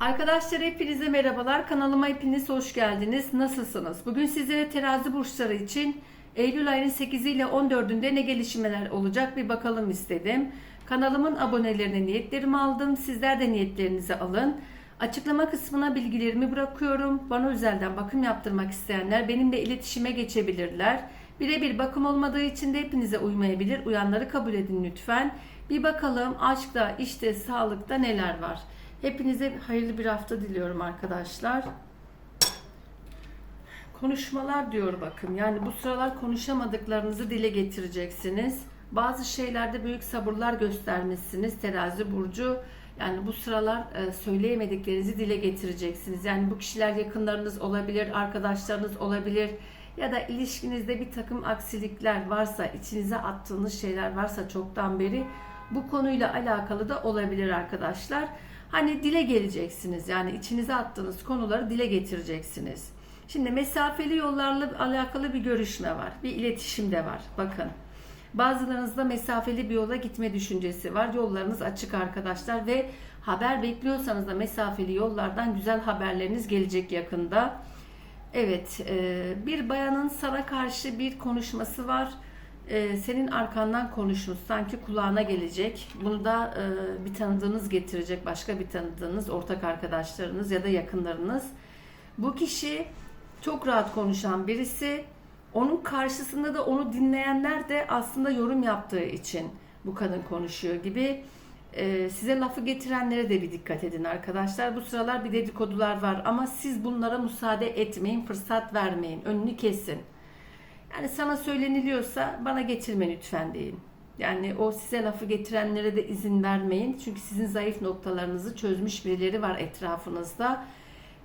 Arkadaşlar hepinize merhabalar. Kanalıma hepiniz hoş geldiniz. Nasılsınız? Bugün sizlere terazi burçları için Eylül ayının 8'i ile 14'ünde ne gelişmeler olacak bir bakalım istedim. Kanalımın abonelerine niyetlerimi aldım. Sizler de niyetlerinizi alın. Açıklama kısmına bilgilerimi bırakıyorum. Bana özelden bakım yaptırmak isteyenler benimle iletişime geçebilirler. Birebir bakım olmadığı için de hepinize uymayabilir. Uyanları kabul edin lütfen. Bir bakalım aşkta, işte, sağlıkta neler var. Hepinize hayırlı bir hafta diliyorum arkadaşlar. Konuşmalar diyor bakın. Yani bu sıralar konuşamadıklarınızı dile getireceksiniz. Bazı şeylerde büyük sabırlar göstermişsiniz terazi burcu. Yani bu sıralar e, söyleyemediklerinizi dile getireceksiniz. Yani bu kişiler yakınlarınız olabilir, arkadaşlarınız olabilir ya da ilişkinizde bir takım aksilikler varsa, içinize attığınız şeyler varsa çoktan beri bu konuyla alakalı da olabilir arkadaşlar. Hani dile geleceksiniz. Yani içinize attığınız konuları dile getireceksiniz. Şimdi mesafeli yollarla alakalı bir görüşme var. Bir iletişim de var. Bakın. Bazılarınızda mesafeli bir yola gitme düşüncesi var. Yollarınız açık arkadaşlar ve haber bekliyorsanız da mesafeli yollardan güzel haberleriniz gelecek yakında. Evet, bir bayanın sana karşı bir konuşması var. E, Senin arkandan konuşmuş, sanki kulağına gelecek. Bunu da e, bir tanıdığınız getirecek, başka bir tanıdığınız, ortak arkadaşlarınız ya da yakınlarınız. Bu kişi çok rahat konuşan birisi. Onun karşısında da onu dinleyenler de aslında yorum yaptığı için bu kadın konuşuyor gibi. Ee, size lafı getirenlere de bir dikkat edin arkadaşlar. Bu sıralar bir dedikodular var ama siz bunlara müsaade etmeyin, fırsat vermeyin, önünü kesin. Yani sana söyleniliyorsa bana getirme lütfen deyin. Yani o size lafı getirenlere de izin vermeyin. Çünkü sizin zayıf noktalarınızı çözmüş birileri var etrafınızda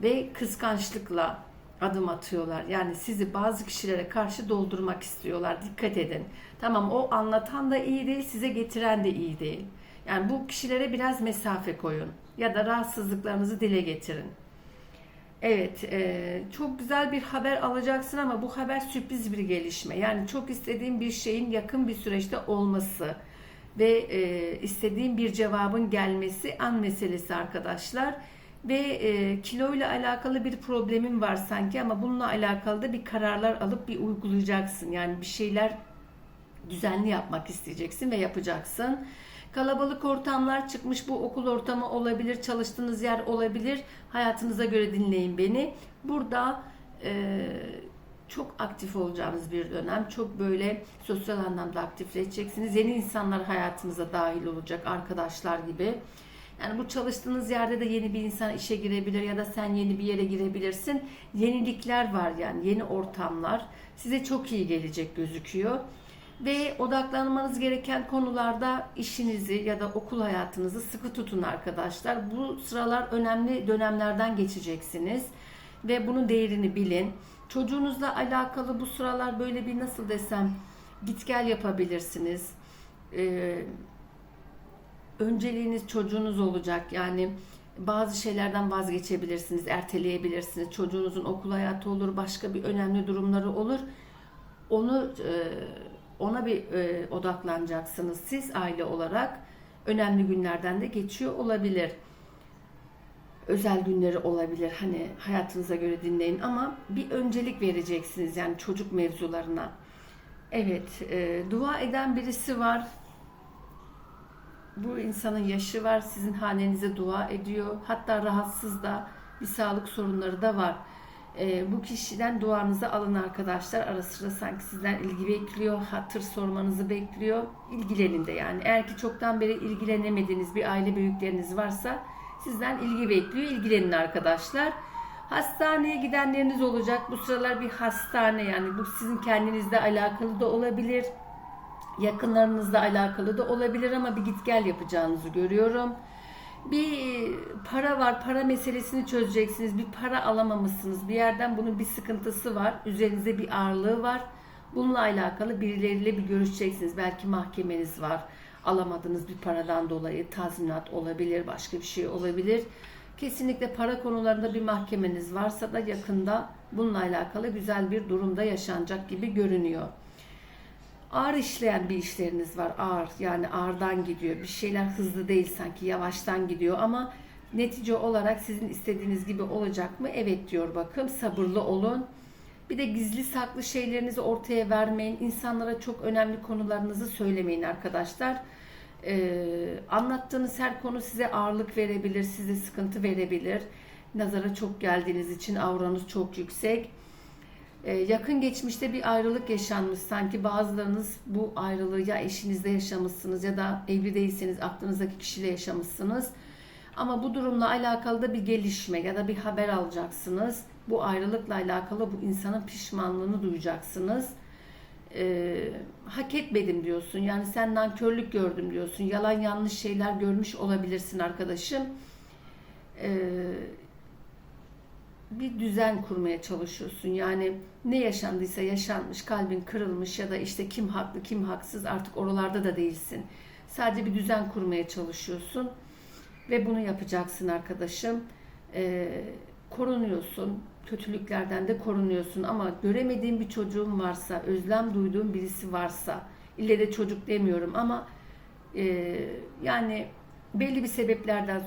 ve kıskançlıkla adım atıyorlar. Yani sizi bazı kişilere karşı doldurmak istiyorlar. Dikkat edin. Tamam o anlatan da iyi değil, size getiren de iyi değil. Yani bu kişilere biraz mesafe koyun ya da rahatsızlıklarınızı dile getirin. Evet, e, çok güzel bir haber alacaksın ama bu haber sürpriz bir gelişme. Yani çok istediğin bir şeyin yakın bir süreçte olması ve e, istediğin bir cevabın gelmesi an meselesi arkadaşlar. Ve e, kilo ile alakalı bir problemin var sanki ama bununla alakalı da bir kararlar alıp bir uygulayacaksın. Yani bir şeyler düzenli yapmak isteyeceksin ve yapacaksın. Kalabalık ortamlar çıkmış. Bu okul ortamı olabilir, çalıştığınız yer olabilir. Hayatınıza göre dinleyin beni. Burada e, çok aktif olacağınız bir dönem. Çok böyle sosyal anlamda aktifleşeceksiniz. Yeni insanlar hayatınıza dahil olacak arkadaşlar gibi. Yani bu çalıştığınız yerde de yeni bir insan işe girebilir ya da sen yeni bir yere girebilirsin. Yenilikler var yani yeni ortamlar size çok iyi gelecek gözüküyor. Ve odaklanmanız gereken konularda işinizi ya da okul hayatınızı sıkı tutun arkadaşlar. Bu sıralar önemli dönemlerden geçeceksiniz ve bunun değerini bilin. Çocuğunuzla alakalı bu sıralar böyle bir nasıl desem git gel yapabilirsiniz. Ee, önceliğiniz çocuğunuz olacak. Yani bazı şeylerden vazgeçebilirsiniz, erteleyebilirsiniz. Çocuğunuzun okul hayatı olur, başka bir önemli durumları olur. Onu e, ona bir e, odaklanacaksınız siz aile olarak. Önemli günlerden de geçiyor olabilir. Özel günleri olabilir. Hani hayatınıza göre dinleyin ama bir öncelik vereceksiniz yani çocuk mevzularına. Evet, e, dua eden birisi var bu insanın yaşı var, sizin hanenize dua ediyor. Hatta rahatsız da bir sağlık sorunları da var. E, bu kişiden duanızı alın arkadaşlar. Ara sıra sanki sizden ilgi bekliyor, hatır sormanızı bekliyor. İlgilenin de yani. Eğer ki çoktan beri ilgilenemediğiniz bir aile büyükleriniz varsa sizden ilgi bekliyor. İlgilenin arkadaşlar. Hastaneye gidenleriniz olacak. Bu sıralar bir hastane yani bu sizin kendinizle alakalı da olabilir yakınlarınızla alakalı da olabilir ama bir git gel yapacağınızı görüyorum. Bir para var, para meselesini çözeceksiniz. Bir para alamamışsınız. Bir yerden bunun bir sıkıntısı var. Üzerinizde bir ağırlığı var. Bununla alakalı birileriyle bir görüşeceksiniz. Belki mahkemeniz var. Alamadığınız bir paradan dolayı tazminat olabilir, başka bir şey olabilir. Kesinlikle para konularında bir mahkemeniz varsa da yakında bununla alakalı güzel bir durumda yaşanacak gibi görünüyor ağır işleyen bir işleriniz var. Ağır yani ağırdan gidiyor. Bir şeyler hızlı değil sanki yavaştan gidiyor ama Netice olarak sizin istediğiniz gibi olacak mı? Evet diyor bakın. Sabırlı olun. Bir de gizli saklı şeylerinizi ortaya vermeyin. İnsanlara çok önemli konularınızı söylemeyin arkadaşlar. Ee, anlattığınız her konu size ağırlık verebilir, size sıkıntı verebilir. Nazara çok geldiğiniz için auranız çok yüksek. Ee, yakın geçmişte bir ayrılık yaşanmış. Sanki bazılarınız bu ayrılığı ya eşinizle yaşamışsınız ya da evli değilseniz aklınızdaki kişiyle yaşamışsınız. Ama bu durumla alakalı da bir gelişme ya da bir haber alacaksınız. Bu ayrılıkla alakalı bu insanın pişmanlığını duyacaksınız. Ee, hak etmedim diyorsun. Yani sen nankörlük gördüm diyorsun. Yalan yanlış şeyler görmüş olabilirsin arkadaşım. Ee, bir düzen kurmaya çalışıyorsun. Yani ne yaşandıysa yaşanmış, kalbin kırılmış ya da işte kim haklı kim haksız artık oralarda da değilsin. Sadece bir düzen kurmaya çalışıyorsun ve bunu yapacaksın arkadaşım. Ee, korunuyorsun, kötülüklerden de korunuyorsun ama göremediğin bir çocuğun varsa, özlem duyduğun birisi varsa, ille de çocuk demiyorum ama e, yani belli bir sebeplerden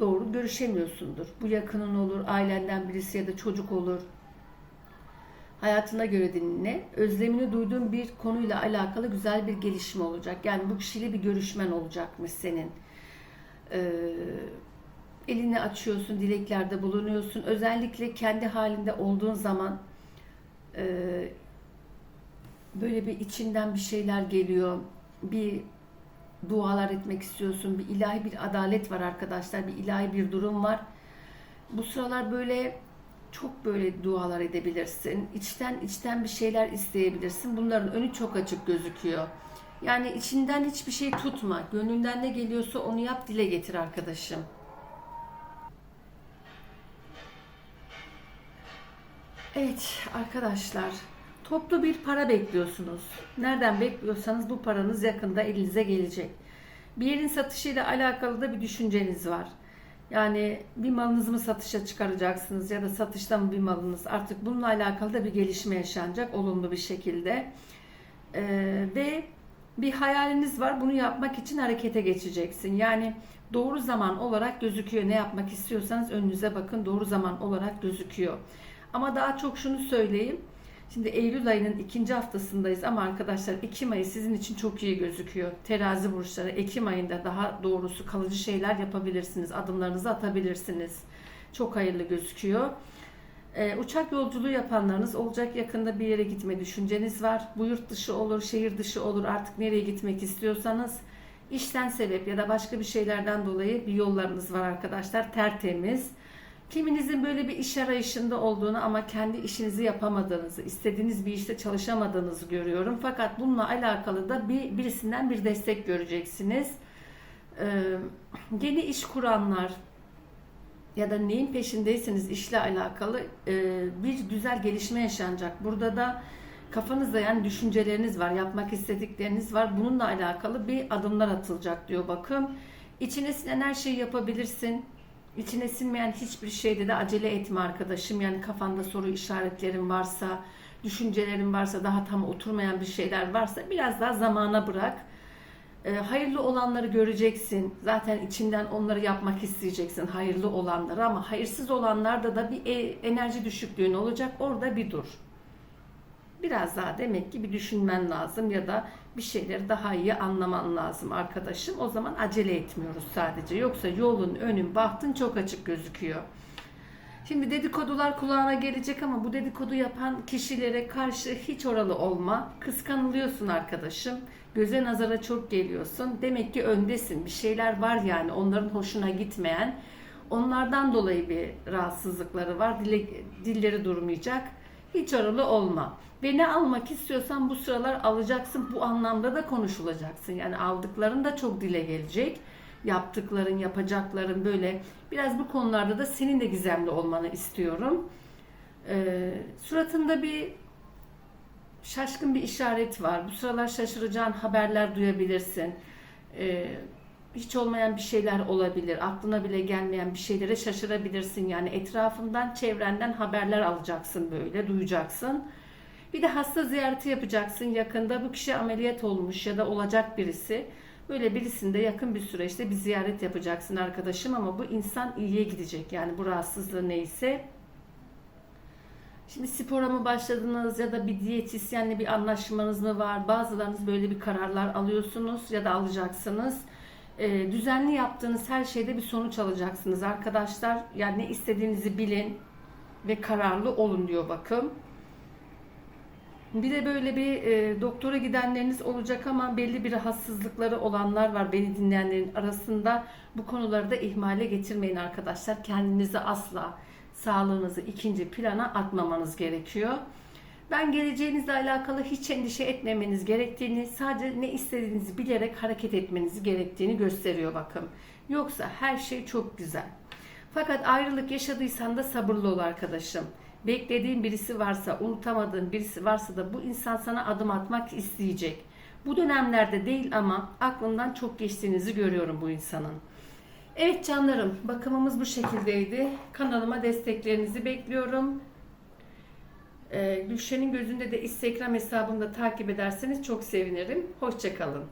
doğru görüşemiyorsundur. Bu yakının olur, ailenden birisi ya da çocuk olur. Hayatına göre dinle. Özlemini duyduğun bir konuyla alakalı güzel bir gelişme olacak. Yani bu kişiyle bir görüşmen olacakmış senin. Ee, elini açıyorsun, dileklerde bulunuyorsun. Özellikle kendi halinde olduğun zaman e, böyle bir içinden bir şeyler geliyor. Bir dualar etmek istiyorsun. Bir ilahi bir adalet var arkadaşlar. Bir ilahi bir durum var. Bu sıralar böyle çok böyle dualar edebilirsin. İçten içten bir şeyler isteyebilirsin. Bunların önü çok açık gözüküyor. Yani içinden hiçbir şey tutma. Gönlünden ne geliyorsa onu yap, dile getir arkadaşım. Evet arkadaşlar, toplu bir para bekliyorsunuz. Nereden bekliyorsanız bu paranız yakında elinize gelecek. Bir yerin satışıyla alakalı da bir düşünceniz var. Yani bir malınızı mı satışa çıkaracaksınız ya da satışta mı bir malınız artık bununla alakalı da bir gelişme yaşanacak olumlu bir şekilde. Ee, ve bir hayaliniz var bunu yapmak için harekete geçeceksin. Yani doğru zaman olarak gözüküyor. Ne yapmak istiyorsanız önünüze bakın doğru zaman olarak gözüküyor. Ama daha çok şunu söyleyeyim. Şimdi Eylül ayının ikinci haftasındayız ama arkadaşlar Ekim ayı sizin için çok iyi gözüküyor. Terazi burçları Ekim ayında daha doğrusu kalıcı şeyler yapabilirsiniz. Adımlarınızı atabilirsiniz. Çok hayırlı gözüküyor. Ee, uçak yolculuğu yapanlarınız olacak yakında bir yere gitme düşünceniz var. Bu yurt dışı olur, şehir dışı olur artık nereye gitmek istiyorsanız işten sebep ya da başka bir şeylerden dolayı bir yollarınız var arkadaşlar. Tertemiz. Kiminizin böyle bir iş arayışında olduğunu ama kendi işinizi yapamadığınızı, istediğiniz bir işte çalışamadığınızı görüyorum. Fakat bununla alakalı da bir birisinden bir destek göreceksiniz. Ee, yeni iş kuranlar ya da neyin peşindeyseniz işle alakalı e, bir güzel gelişme yaşanacak. Burada da kafanızda yani düşünceleriniz var, yapmak istedikleriniz var. Bununla alakalı bir adımlar atılacak diyor bakın. İçine sinen her şeyi yapabilirsin İçine sinmeyen hiçbir şeyde de acele etme arkadaşım. Yani kafanda soru işaretlerin varsa, düşüncelerin varsa, daha tam oturmayan bir şeyler varsa biraz daha zamana bırak. E, hayırlı olanları göreceksin. Zaten içinden onları yapmak isteyeceksin. Hayırlı olanları ama hayırsız olanlarda da bir e, enerji düşüklüğün olacak. Orada bir dur. Biraz daha demek ki bir düşünmen lazım ya da bir şeyleri daha iyi anlaman lazım arkadaşım. O zaman acele etmiyoruz sadece. Yoksa yolun, önün, bahtın çok açık gözüküyor. Şimdi dedikodular kulağına gelecek ama bu dedikodu yapan kişilere karşı hiç oralı olma. Kıskanılıyorsun arkadaşım. Göze nazara çok geliyorsun. Demek ki öndesin. Bir şeyler var yani onların hoşuna gitmeyen. Onlardan dolayı bir rahatsızlıkları var. Dile, dilleri durmayacak. Hiç oralı olma. Ve ne almak istiyorsan bu sıralar alacaksın. Bu anlamda da konuşulacaksın. Yani aldıkların da çok dile gelecek. Yaptıkların, yapacakların böyle biraz bu konularda da senin de gizemli olmanı istiyorum. Ee, suratında bir şaşkın bir işaret var. Bu sıralar şaşıracağın haberler duyabilirsin. Ee, hiç olmayan bir şeyler olabilir. Aklına bile gelmeyen bir şeylere şaşırabilirsin. Yani etrafından, çevrenden haberler alacaksın böyle, duyacaksın. Bir de hasta ziyareti yapacaksın yakında. Bu kişi ameliyat olmuş ya da olacak birisi. Böyle birisinde yakın bir süreçte bir ziyaret yapacaksın arkadaşım ama bu insan iyiye gidecek. Yani bu rahatsızlığı neyse. Şimdi spora mı başladınız ya da bir diyetisyenle bir anlaşmanız mı var? Bazılarınız böyle bir kararlar alıyorsunuz ya da alacaksınız. Ee, düzenli yaptığınız her şeyde bir sonuç alacaksınız arkadaşlar. Yani ne istediğinizi bilin ve kararlı olun diyor bakım. Bir de böyle bir e, doktora gidenleriniz olacak ama belli bir rahatsızlıkları olanlar var beni dinleyenlerin arasında. Bu konuları da ihmale getirmeyin arkadaşlar. Kendinizi asla sağlığınızı ikinci plana atmamanız gerekiyor. Ben geleceğinizle alakalı hiç endişe etmemeniz gerektiğini, sadece ne istediğinizi bilerek hareket etmeniz gerektiğini gösteriyor bakın. Yoksa her şey çok güzel. Fakat ayrılık yaşadıysan da sabırlı ol arkadaşım. Beklediğin birisi varsa, unutamadığın birisi varsa da bu insan sana adım atmak isteyecek. Bu dönemlerde değil ama aklından çok geçtiğinizi görüyorum bu insanın. Evet canlarım, bakımımız bu şekildeydi. Kanalıma desteklerinizi bekliyorum. Ee, Gülşen'in gözünde de Instagram hesabımda takip ederseniz çok sevinirim. Hoşçakalın.